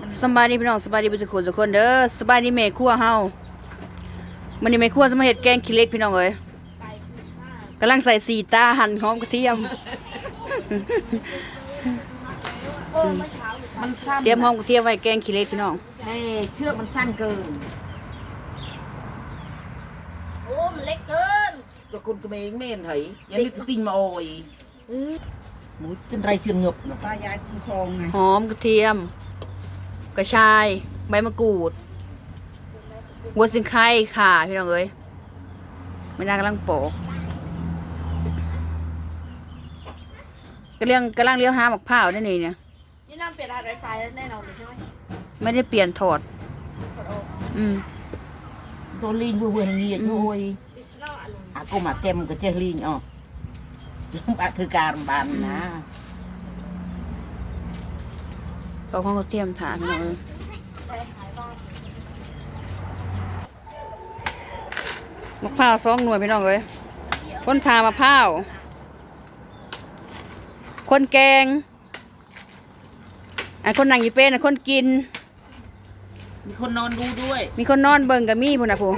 มันสบายดีพี่น้องสบายดีเบ่ทุกคนทุกคนเด้อสบายดีแม่ครัวเฮามื้อนี้แม่ครัวจะมาเฮ็ดแกงขี้เหล็กพี่น้องเอ้ยกำลังใส่สีตาหั่นหอมกระเทียมมันสั้นเตรียมหอมกระเทียมไว้แกงขี้เหล็กพี่น้องเฮ้เชือกมันสั้นเกินโอ้มันเล็กเกินตัวคุณก็ไม่เองไม่เห็นเหรอยังนึกติงมาโอยหมูกินไรเชืองหยบเนาะตายายคุ้มครองไงหอมกระเทียม กระชาย ใบมะกรูดหัวสิงไข่ข่าพี่น้องเอ้ยไม่น่ากำลังโปอกกำลังกำลังเลี้ยวหาหมกพร้าวได้นี่เนี่ยนี่น้ำเปลี่ยนรหัสไวไฟแล้วแน่นอนเลยใช่ไหมไม่ได้เปลี่ยนถอดกดโออืมตัวลิงเบื่อๆเงียบโอยดิจิทัลอันอากูมาเต็มก็เจลิงอ๋อลำบากคือการบานนะ เอาข้าวกระเทียมถามพี่น้องเอ้ยใช้ขายบ้านมะพร้าวสองหน่วยพี่น้องเอ้ยคนพามะพร้าว คนแกง อันคนนั่งอยู่เป็นอันคนกิน มีคนนอนดูด้วย มีคนนอนเบิ่งกับมีพุ่นนะพู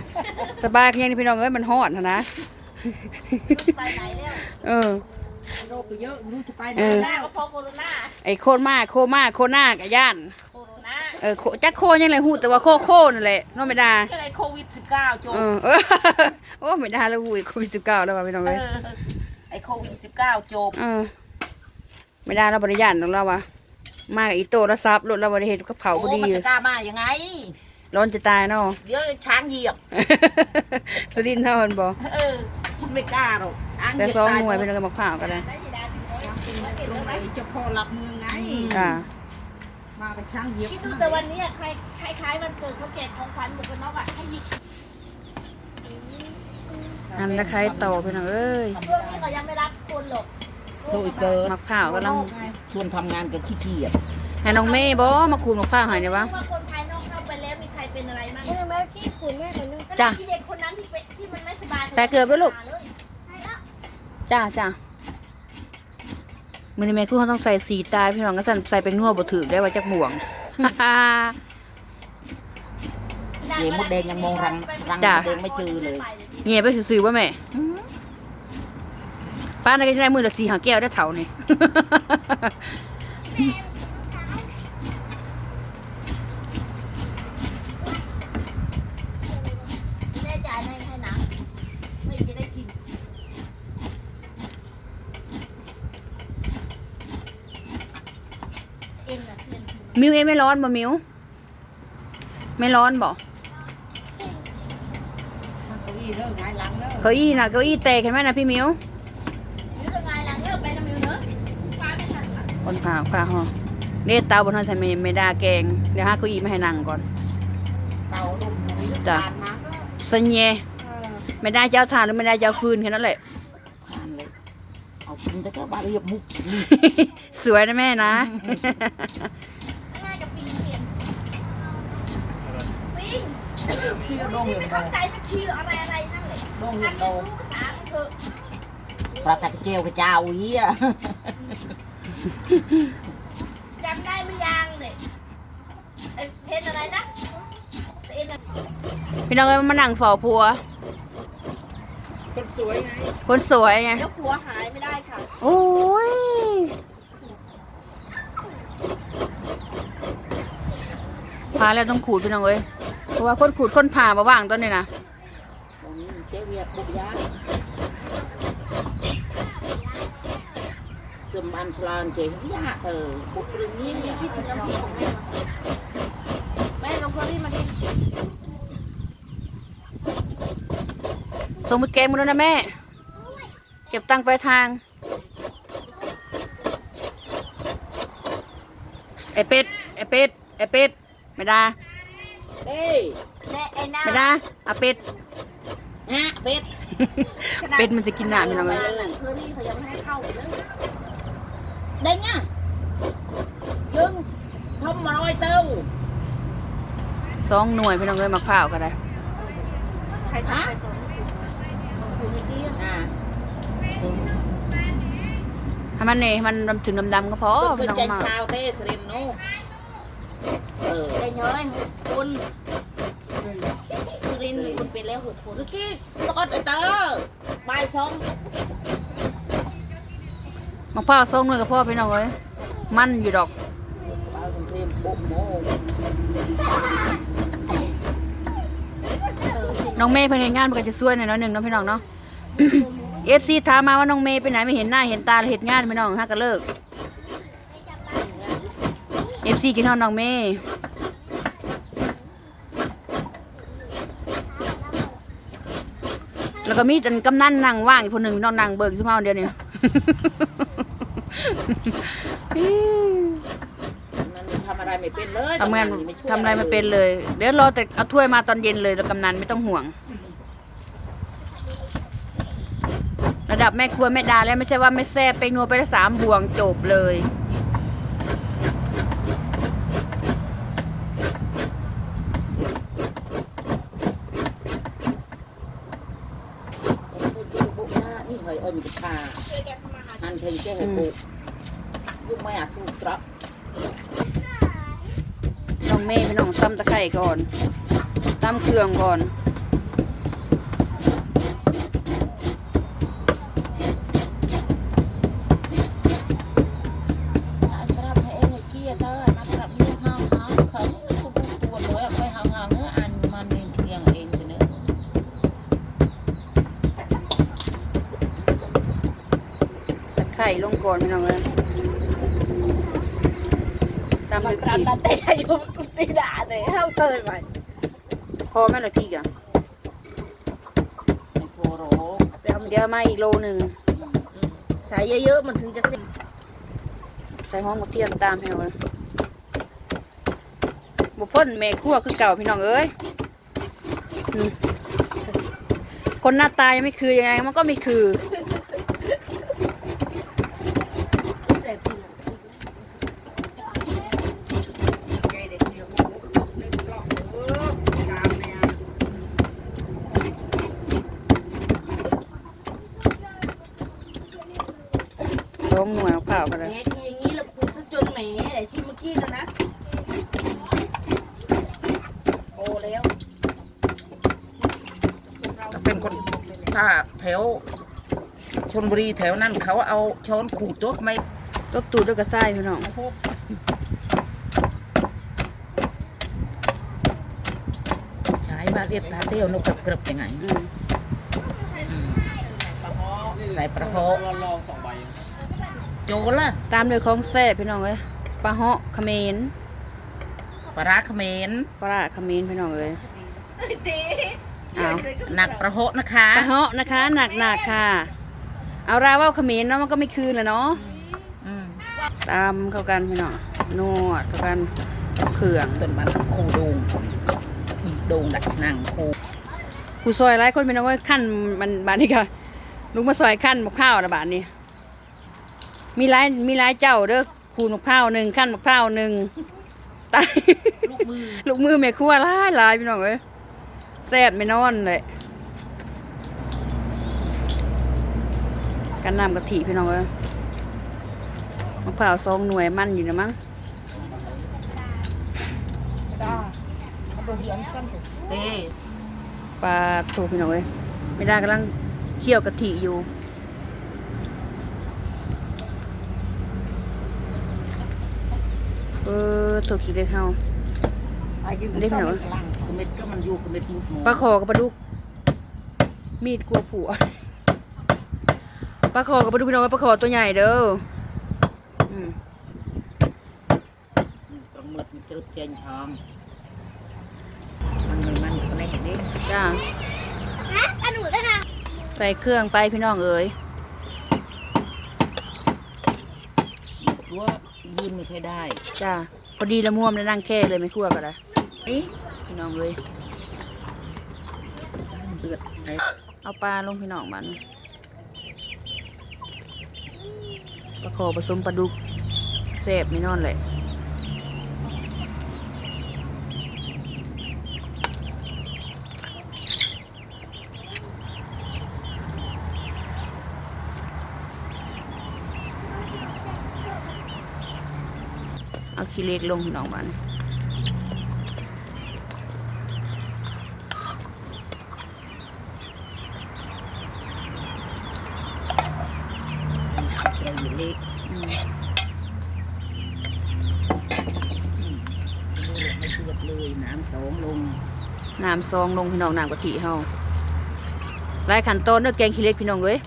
สบายแค่นี้พี่น้องเอ้ยมันฮอดหั้นนะไปไหนแล้วเออ โรคก็เยอะไม่รู้จะไปไหนเออแล้วก็เพราะโคโรนาไอ้โคตรมาโคมาโคหน้ากับย่านโคโรนาเออโคจักโคยังไงหูแต่ว่าโคโคนั่นแหละน้องไม่ได้ไอ้โควิดสิบเก้าโจเออเออโอ้ไม่ได้แล้วหูยโควิดสิบเก้าแล้วว่ะพี่น้องเอเอ้ยอไอ้โควิดสิบเก้าโจบเออไม่ได้เราบริยานของเราวะมากับอีโตแล้วซับรถเราบริเหตุกับเผาพโอ้อดีมันจะกล้ามายังไงร้อนจะตายเนาะเดี๋ยวช้างเหยียบสุรินทร์เท่ากันบ่เออมันไม่กล้าหรอกช้างเห แต่ยียบสองตายหน่วยหมเป็ดนกับมะพร้าวกันเลยได้ยีดาถึงร้อยไม่เปลี่ยนตรเลงยไหนไหมเจ้าพ่อรับเมืองไงจ้ามากับช่างเหยียบคิดดูแต่วันนี้ใครคล้ายๆวันเกิดเขาแจกของขวัญหมวกกันน็อกอะให้หยิบอันตะไคร้โตพี่น้องเอ้ยช่วงนี้เขายังไม่รับคนหรอกโดยเกินมะพร้าวกำลังชวนทำงานกับขี้เกียจให้น้องเมย์บ่มาขูดมะพร้าวให้เนี่ยวะว่าคนภายนอกเข้าไปแล้วมีใครเป็นอะไรบ้างทำไมขี้ขุนแม่คนนึงจ้ะที่เด็กคนนั้นที่เป็นที่มันไม่สบายแต่เกิดไว้ลูกเลย จ้าจ้ามือนี้แม่ครูเขาต้องใส่สีตายพี่น้องก็สั่นใส่เป็นนัวบ่ถือได้ว่าจักหม่วงเยมดแดงยังมองรังรังมจ้ะดแดงไม่เจอเลยเงียบไปซื่อๆว่าแม่ป้าน่าจะได้มือละสี่หาแก้วได้เท่านี่แน่ใจให้ให้น้ำไม่จะได้กิน เอ็นอะเอ็นมิวเองไม่ร้อนบ่มิวไม่ร้อนบ่เก้าอี้เรื่องไงหลังเลิกเก้าอี้นะเก้าอี้แตกเห็นไหมนะพี่มิวมิวทำไงหลังเลิกไปทำมิวเนอะฟ้าไม่ทันค่ะคนผ่าผ่าห่อเนี่ยเตาบนห้องใส่ไม่ไม่ได้แกงเดี๋ยวหาเก้าอี้มาให้นั่งก่อนเตาดุมหนุ่ยจ้ะผ่านมาก็สัญญาเออไม่ได้เจ้าทานหรือไม่ได้เจ้าฟืนแค่นั้นแหละอ่านเลย เอากินแต่ก็บาเรียบมุกนี่สวยนะแม่นะง่ากับปีนเปลี่ยนปีนพี่ก็โดงเลืองโดเข้าใจสักทีอะไรอะไรนั่นแหละโดงเหลือัอนงนี้รู้ภาษาเถอะปลาตะเจียวกระเจ้าเหี้ยจำได้ไม่ยังเลยไอ้เพนอะไรนะเอ็นอะพี่น้องเอ้ยมานั่งเฝ้าผัว คนสวยไงคนสวยไงเดี๋ยวผัวหายไม่ได้ค่ะโอ้ยพาแล้วต้องขูดพี่น้องเอ้ยเพราะว่าคนขูดคนผ่ามาว่างต้นนี่นะตรงนี้เจ๊เวียบุกยาสมบันสลานเจ๊ยาเออบุกเรื่องนี้เนี่ยคิดถึงน้ำพริกของแม่แม่ลงคนที่มาดิ ส่งไปเกมมาแล้วนะแม่ เก็บตังค์ไปลายทาง ไอเป็ด ไอเป็ด ไอเป็ด ไม่ได้เอ้ยแม่ไอ้หน้าไม่ได้เอาเป็ด ฮะเป็ดเป็ดมันจะกินหนาพี่น้องเอ้ยเธอนี่เขายังไม่ให้เข้าเลยได้ไงยึงทำมาลอยเต้าสองหน่วยพี่น้องเอ้ยมะพร้าวก็ได้ ใครสั่งไปส่งข องคุณนิกกี้อ่าให้มันเนี่ยมันดำถึงดำๆก็พอเพื่พี่อนน้องใจมาข่าวเต้สเรนโนเออย้อยหกคนสุรินทร์คุณเป็นแล้วหกคนเมื่อกี้ตอดไอ้เตอบ่ายสองมะพร้าวส้มเลยกับพ่อพี่น้องเอ้ยมันอยู่ดอกบ่ายกรุงเทพปุ๊บโมงน้องเมย์เพิ่นเฮ็ดงานเพิ่นก็จะช่วยหน่อยเนาะหนึ่งเนาะพี่น้องเนาะ FC ถามมาว่าน้องเมย์ไปไหนไม่เห็นหน้าเห็นตาเลยเฮ็ดงานพี่น้องฮักก็เลิก FC กินฮอดน้องเมย์แล้วก็มีอันกำนันนั่งว่างอีกคนหนึ่งน้องนั่งเบิกซุมเฮาเดียวนี้มันทำอะไรไม่เป็นเลยทำงานกำนัช่วยทำอะไรไม่เป็นเลย เดี๋ยวรอแต่เอาถ้วยมาตอนเย็นเลยแล้วกำนันไม่ต้องห่วง ระดับแม่ครัวแม่ดาแล้วไม่ใช่ว่าไม่แซ่บไปนัวไปได้สามบวงจบเลยคือเจ้าบุกหน้านี่เฮ้ยเอ้ยมันจะฆ่าอันเพลงเจ้าให้บุกยุกไม่อาจสู้ตรับน้องเมย์พี่น้องตำตะไคร่ก่อนตำเครื่องก่อน อันปรับให้เองไอ้เกี้ยเตอร์มาปรับลูกห้าวห้าวเขาเขาบุกตัวเลยอะไปห้าวห้าวเนื้ออันมันเองเคียงเองไปเนื้อ ตะไคร่ลงก่อนพี่น้องเลยตำมัเลนยปรับพี่ตาเตะอยู่ตีด่าเลยเข้าเกินไปพอไหมล่ะพี่กะไอ้โคโรเดี๋ยวมาอีกโลหนึ่งใส่เยอะๆมันถึงจะเสร็จใส่หอมกระเทียมตามพี่น้องเลยบุพ่นแม่ครัวคือเก่าพี่น้องเอ้ยอืมคนหน้าตายังไม่คือยังไงมันก็ไม่คือ เสร็จทีหลัง ใจเด็กเดียวเล่นกล้องเออตามเนี่ย ร้องหน่วยเอาข้าวกัน แห เล ม ย ทีอย่างนี้เราคูซะจนแหมไอ้ที่เมื่อกี้นะนะโอ้แล้ว ถ้าเป็น คนถ้าแถวชนบุรีแถวนั้นเขาเอาช้อนขูดตัวไม่ตบตูดด้วยกระซ้ายพี่น้องใช้บาเรียบปลาเตี้ยวนกกระเกรบยังไงอืมใส่ปลาโฮโจละตามด้วยของแซ่บพี่น้องเอ้ยปลาเหาะเขมรปลาร้าเขมรปลาร้าเขมรพี่น้องเอ้ย อ้าวหนักปลาโฮนะคะปลาเหาะนะคะหนักหนักๆค่ะ เอาราว่าเขมรเนาะมันก็ไม่คืนแหละเนาะอืมตามเข้ากันพี่น้องนวดเข้ากันเครื่องต้นมันคูดูงดูงดักหนังคูผู้ซอยหลายคนพี่น้องเอ้ยขั้นมันบานนี้ค่ะลุงมาซอยขั้นมะพร้าวนะบานนี้ มีหลายมีหลายเจ้าเด้อขูดมะพร้าวหนึ่งขั้นมะพร้าวหนึ่งตาย ลูกมือ ลูกมือแม่ครัวหลายหลายพี่น้องเอ้ย แซ่บไม่นอนเลยกันน้ำกะทิพี่น้องเอ้ยมะพร้าวสองหน่วยมันอยู่นะมั้งเขาโดนเหียนสั้นเต้ปลาโถพี่น้องเอ้ยไม่ได้กำลังเคี่ยวกะทิอยู่เออโถขี้เล็กเฮาอายุได้ไหมวะกลาง กระเม็ดก็มันอยู่กระเม็ดมุดหมูปลาคอกับปลาดุก มีดกลัวผัวปลาคอกับปลาดุกพี่น้องเอ้ยปลาคอตัวใหญ่เด้ออืมกระเม็ดมันจะรุดเจนหอมมันมันมันอะไรอย่างนี้จ้าฮะอันหนูเลยค่ะใส่เครื่องไปพี่น้องเอ๋ยว่ายืนไม่ค่อยได้ จ้าพอดีละม่วมแล้วนั่งแค่เลยไม่คั่วกันละนี่พี่ น้องเอ้ยเดือดเอาปลาลงพี่น้องมันปลาคอผสมปลาดุกแซ่บไม่นอนเลยเอาขี้เล็กลงพี่น้องมัน นี้ไม่เดือดเลยน้ำสองลง น้ำสองลงพี่น้องน้ำกะทิเฮาไว้ขันต้นเนื้อแกงขี้เล็กพี่น้องเอ้ย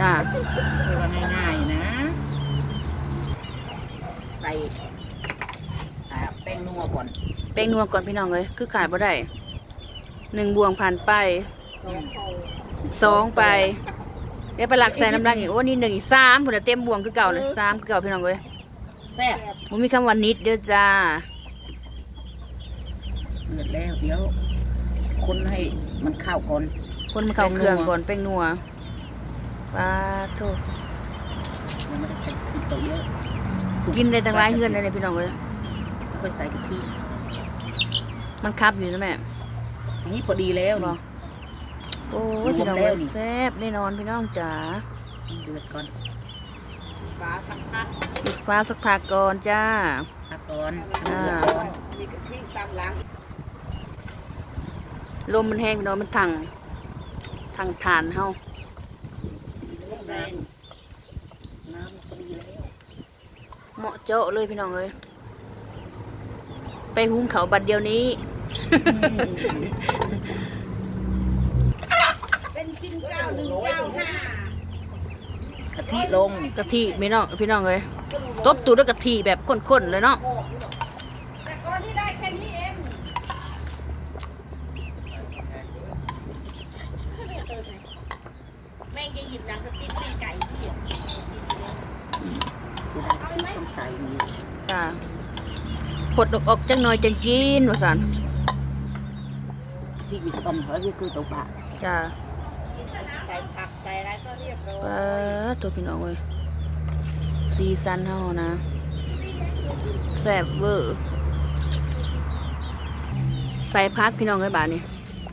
จ้าว่าง่ายๆนะ ใส่แป้งนัวก่อนแป้งนัวก่อนพี่น้องเอ้ยคือขาดบ่ได้หนึ่งบวงผ่านไปสองไป ดี๋ยวไปหลักใส่น้ำลังอีกโอ้นี่หนึ่งอีกสามพุ่นนะเต็มบวงคือเก่าเลยสามคือเก่าพี่น้องเอ้ยแซ่บมันมีคำว่านิดเด้อจ้าเดือดแล้วเดี๋ยวคนให้มันเข้าก่อน คนมาเข้าแป้งนัวเครื่องก่อนแป้งนัวปลาโทยังไม่ได้ใส่กะทิตัวเยอะสุกินได้ตั้งหลายเฮือนเลยเนี่ยพี่น้องเอ้ยค่อยใส่กะทิมันคับอยู่นะแม่อย่างนี้พอดีแล้วบอนี่ โอ้รวยมพี่น้องแล้เอ้วยนี่แซ่บแน่นอนพี่น้องจ๋าเดือดก่อนปลาสักพักปิดฟ้าสักพักก่อนจ้าพักก่อนอ่าเดือดก่อนมีกะทิตามหลังลมมันแห้งพี่น้องมันทังทังทานเฮาแรงน้ำพอดีแล้วเหมาะเจาะเลยพี่น้องเอ้ยไปหุงเขาวบัดเดียวนี้เป็นชิ้นเก้าหนึ่งเก้าห้ากะทิลงกะทิพี่น้องพี่น้องเอ้ยตบตูดด้วยกะทิแบบข้นๆเลยเนาะแต่ก้อนที่ได้แค่นี้เองแม่งจะหยิบหนังกระติบเป็นไก่เสียบต้องใส่นี่จ้าปลดออกจังหน่อยจังกินว่าสันที่วิตอมเฮ้ยคือตัวปลาจ้า ใส่ผักใส่อะไรก็เรียบร้อย ปลาตัวพี่น้องเอ้ยซีซันเฮานะแซ่บเวอร์ใส่พักพี่น้องเอ้ยบาดนี้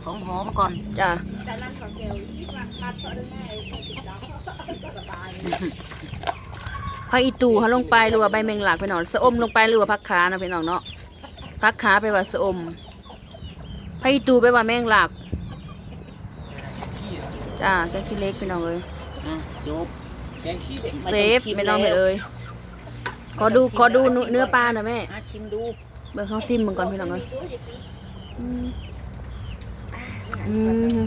ของหอมก่อนจ้าแต่นั้นเขาเซลล์ที่ว่าคัดเขาได้ง่ายไม่ติดดาวสบายผักอีตูเขาลงไปหรือว่าใบแมงลักพี่น้องสะอมลงไปหรือว่าผักขานะพี่น้องเนาะผักขาไปว่าสะอมผักอีตูไปว่าแมงลักจ้าแกงขี้เล็กพี่น้องเอ้ย อะจบแกงขี้เด็กเซฟไม่ต้องไปเลย ขอดูขอดูเนื้อปลาหน่อยแม่อะชิมดูเบิ่งเขาซิมมันก่อนพี่น้องเอ้ยอืมอืม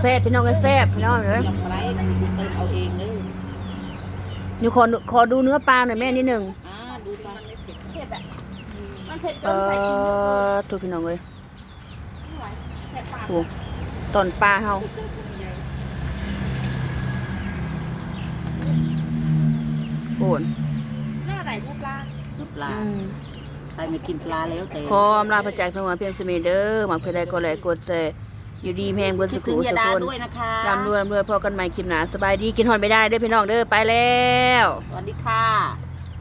แซ่บพี่น้องเอ้ยแซ่บพี่น้องเอ้ยลำไรเติมเอาเองเด้อนี่ขอขอดูเนื้อปลาหน่อยแม่นิดหนึ่งอ่าดูปลาเผ็ดอะมันเผ็ดเอเกินใส่ชิ้นอถูกพี่น้องเอ้ยไม่ไหวใส่ปากโอ้ตอนปลาเฮา โอนหน้าไหนรูปลาน้ำปลาอืมใครไม่กินปลาแล้วแต่ขออำลาพระจากพระมาเพียงสมีเด้อหมักเพื่อได้ก็แลกดแซ่อยู่ดีแพงเบิร์คิสุดถึขุงยาสุดาคนด้วยนะคะรำรวยรำรวยพอกันใหม่คลิปหนาสบายดีกินหอนไม่ได้เด้อพี่น้องเด้อไปแล้ว สวัสดีค่ะ